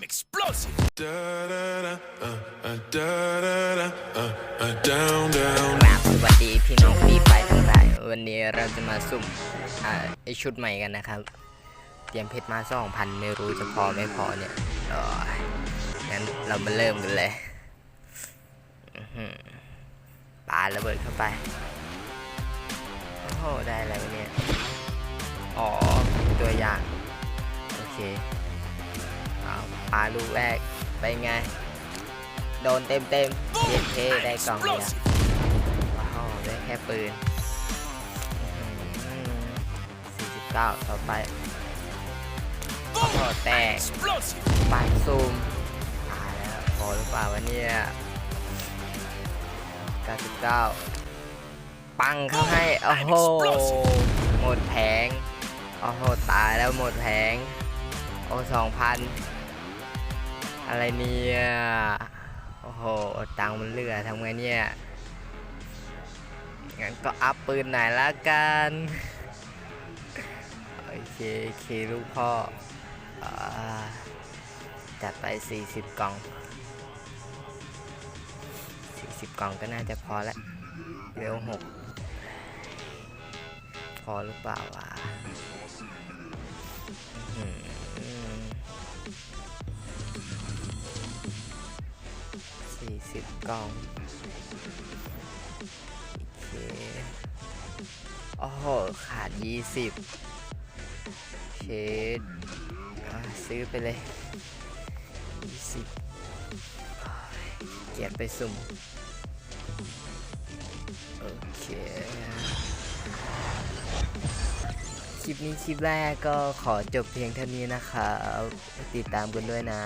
I'm explosive. Da da da, uh, uh, da da da, uh, uh, down, down. กราสวัสดีพี่น้องฟรีไฟทั้งหลายวันนี้เราจะมาสุ่มอ่าไอชุดใหม่กันนะครับ เตรียมเพชรมาสองพันไม่รู้จะพอไม่พอเนี่ยเอองั้นเรามาเริ่มกันเลยอื้อหือปาระเบิดเข้าไป โอ้โหได้อะไรวะเนี่ย อ๋อ ตัวอย่าง โอเค เอาปาลูกแรกไปไง โดนเต็มเต็มเย็นเทได้กล่องเลยว้าวได้แค่ปืนสี่สิบเก้าต่อไปโอ้โหแตกปานซูมตายแล้วพอหรือเปล่าวะเนี่ย99 ปังเข้าให้ โอ้โห หมดแผง โอ้โห ตายแล้วหมดแผง โอ้สองพัน อะไรเนี่ย โอ้โห ตังมันเหลือทำไงเนี่ย งั้นก็อัพปืนไหนอยละกัน โอเคโอเคลูกพ่ออจัดไป 40 กล่อง 40 กล่องก็น่าจะพอแล้วเร็วหกพอหรือเปล่าวะ อ40กล่อง โอเค โอ้โห ขาด20เชดซื้อไปเลย20เกียดไปสุ่ม โอเค คลิปนี้คลิปแรกก็ขอจบเพียงเท่านี้นะครับ ติดตามกันด้วยนะ